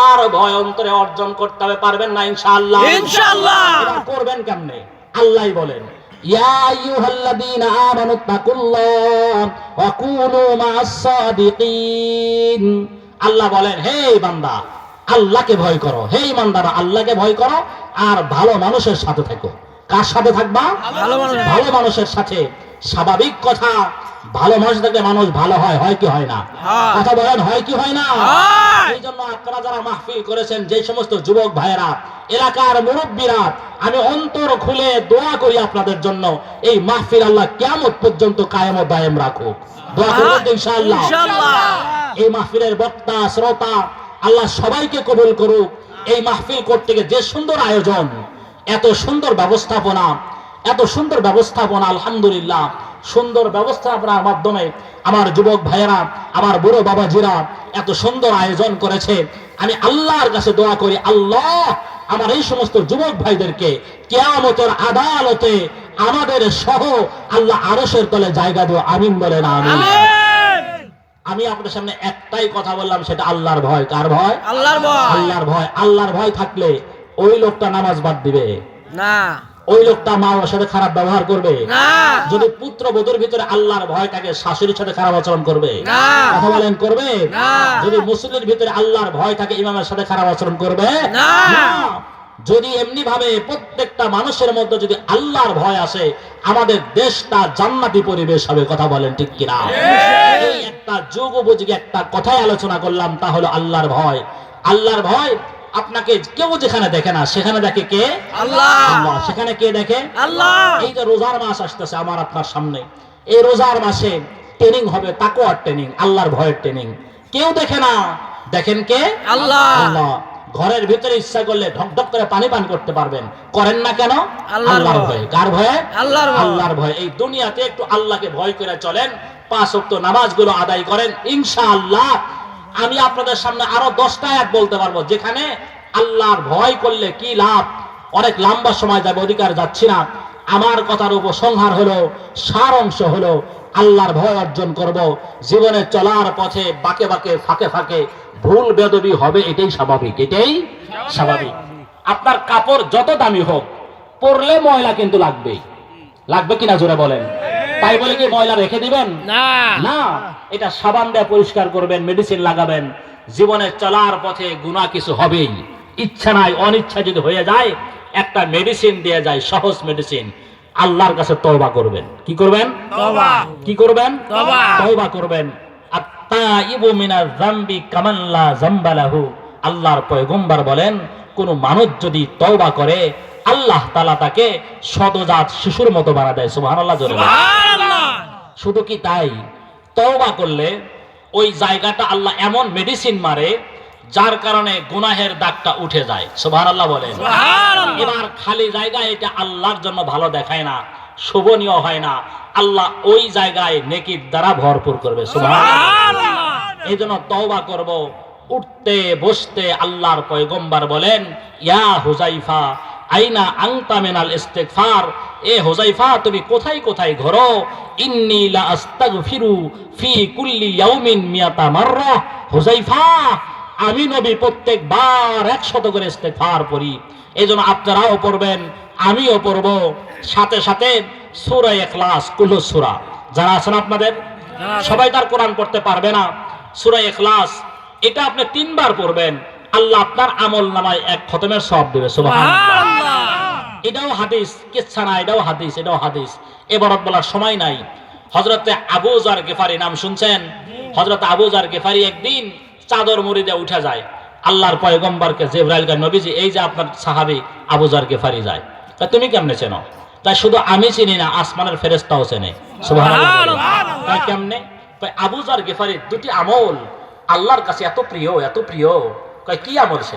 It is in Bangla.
তার ভয় অন্তরে অর্জন করতে হবে পারবেন না ইনশাআল্লাহ? ইনশাআল্লাহ। করবেন কেমনে? আল্লাহই বলেন ইয়া আইয়ুহাল্লাযীনা আমানু তাকুল্লাহ ওয়া কুনু মা'আস সাদিকিন। আল্লাহ বলেন হে বান্দা আল্লাহকে ভয় করো। হে ইমানদার আল্লাহকে ভয় করো আর ভালো মানুষের সাথে থাকো। কার সাথে থাকবা? ভালো মানুষের সাথে। স্বাভাবিক কথা ভালো মানুষ থাকলে মানুষ ভালো হয় হয় কি হয় না? কথা বলেন হয় কি হয় না? এই জন্য আপনারা যারা মাহফিল করেছেন যে সমস্ত যুবক ভাইয়েরা এলাকার মুরব্বীরা আমি অন্তর খুলে দোয়া করি আপনাদের জন্য এই মাহফিল আল্লাহ কিয়ামত পর্যন্ত কায়েম ও দায়েম রাখুক। দোয়া করবেন ইনশাআল্লাহ। ইনশাআল্লাহ। এই মাহফিলের বক্তা শ্রোতা আল্লাহ সবাইকে কবুল করুক। এই মাহফিল করতে গিয়ে যে সুন্দর আয়োজন এত সুন্দর ব্যবস্থাপনা এত সুন্দর ব্যবস্থাপনা আলহামদুলিল্লাহ। সুন্দর ব্যবস্থাপনার মাধ্যমে আমার যুবক ভাইয়েরা আমার বুড়ো বাবাজিরা এত সুন্দর আয়োজন করেছে। আমি আল্লাহর কাছে দোয়া করি আল্লাহ আমার এই সমস্ত যুবক ভাইদেরকে কেয়ামতের আদালতে আমাদের সহ আল্লাহ আরশের তলে জায়গা দিও। আমিন বলে না আমি আমি আপনার সামনে একটাই কথা বললাম সেটা আল্লাহর ভয়। কার ভয়? আল্লাহর ভয়। আল্লাহর ভয়। আল্লাহর ভয় থাকলে ওই লোকটা নামাজ বাদ দিবে। না। ওই লোকটা মা ওর সাথে খারাপ ব্যবহার করবে। যদি পুত্র বধুর ভিতরে আল্লাহর ভয় থাকে শাশুড়ির সাথে খারাপ আচরণ করবে। কথা বলেন করবে? যদি মুসলিমের ভিতরে আল্লাহর ভয় থাকে ইমামের সাথে খারাপ আচরণ করবে? না। যদি এমনি ভাবে প্রত্যেকটা মানুষের মধ্যে যদি আল্লাহর ভয় আসে আমাদের দেশটা জান্নাতি পরিবেশ হবে কথা বলেন ঠিক কিনা? এই একটা যুগ উপযোগী একটা কথাই আলোচনা করলাম তা হলো আল্লাহর ভয়। আল্লাহর ভয় আপনাকে কেউ যেখানে দেখে না সেখানে দেখে কে? আল্লাহ। সেখানে কে দেখে? আল্লাহ। এই যে রোজার মাস আসতেছে আমার আপনার সামনে এই রোজার মাসে ট্রেনিং হবে তাকওয়ার ট্রেনিং আল্লাহর ভয়ের ট্রেনিং কেউ দেখে না দেখেন কে? আল্লাহ। আল্লাহ। ঘরের ভিতরে ইচ্ছা করলে ঢক ঢক করে পানি পান করতে পারবেন। করেন না কেন? আল্লাহর ভয়। কার ভয়ে? আল্লাহর ভয়। আল্লাহর ভয়। এই দুনিয়াতে একটু আল্লাহকে ভয় করে চলেন পাঁচ ওয়াক্ত নামাজগুলো আদায় করেন ইনশাআল্লাহ আমি আপনাদের সামনে আরও দশটা এক বলতে পারব, যেখানে আল্লাহর ভয় করলে কি লাভ? অনেক লম্বা সময় যাবে, অধিকার যাচ্ছি না। আমার কথার উপসংহার হলো সার অংশ হলো, আল্লাহর ভয় অর্জন করব। জীবনে চলার পথে বাকে বাকে, ফাঁকে ফাঁকে ভুল বেদবি হবে, এটাই স্বাভাবিক এটাই স্বাভাবিক। আপনার কাপড় যত দামি হোক, পরলে ময়লা কিন্তু লাগবেই। লাগবে কিনা জোরে বলেন? তাই বলে কি ময়লা রেখে দিবেন? না। না। এটা সাবান দিয়ে পরিষ্কার করবেন মেডিসিন লাগাবেন। জীবনে চলার পথে গুণা কিছু হবেই। ইচ্ছা নাই অনিচ্ছা যদি হয়ে যায় একটা মেডিসিন দিয়ে যায় সহজ মেডিসিন আল্লাহর কাছে তওবা করবেন। কি করবেন? তওবা। কি করবেন? তওবা। তওবা করবেন। আত্তাইবু মিনাজ যামবি কামাল্লা জামবালাহু আল্লাহর পয়গম্বর বলেন কোন মানুষ যদি তওবা করে আল্লাহ তাআলা তাকে সদজাত শিশুর মতো বানা দেয় বলেন। সুবহানাল্লাহ। শুধু কি তাই? তওবা করলে ওই জায়গাটা আল্লাহ এমন মেডিসিন মারে যার কারণে গুনাহের দাগটা উঠে যায় সুবহানাল্লাহ বলেন। সুবহানাল্লাহ। এবার খালি জায়গায় এটা আল্লাহর জন্য ভালো দেখায় না শোভনীয় হয় না আল্লাহ ওই জায়গায় নেকির দ্বারা ভরপুর করবে এই জন্য তওবা করব উঠতে বসতে আল্লাহর পয়গম্বর বলেন ইয়া হুজাইফা আইনা আংতা মিনাল ইস্তিগফার। এ হুজাইফা তুমি কোথায় কোথায় ঘোরো? ইন্নী লা আস্তাগফিরু ফি কুল্লি ইয়াউমিন মিয়াতা মাররা। হুজাইফা আমি নবী প্রত্যেকবার একশত করে ইস্তেগফার পড়ি। এই জন্য আপনারাও পড়বেন আমিও পড়ব। সাথে সাথে সূরা ইখলাস কুল্লু সূরা। যারা আছেন আপনাদের? সবাই তার কোরআন পড়তে পারবে না। সূরা ইখলাস এটা আপনি তিনবার পড়বেন। আল্লাহ আপনার আমল নামায় এক খতমের সব দেবে এটাও হাদিস কিচ্ছা না এটাও হাদিস এটাও হাদিস। এবারত বলার সময় নাই। হজরতে আবুজার গেফারি নাম শুনছেন? হজরত আবুজার গেফারি একদিন চাদর মুড়ি দিয়ে উঠে যায়। আল্লাহর পয়গম্বরকে জেব্রাইল কা নবীজি এই যে আপনার সাহাবী আবুজার গেফারি যায়। তা তুমি কেমনে চেনো? তাই শুধু আমি চিনি না আসমানের ফেরেস্তাও চেনে। তাই কেমনে? তাই আবুজার গেফারি দুটি আমল আল্লাহর কাছে এত প্রিয় এত প্রিয়। কয় কি আমল সে?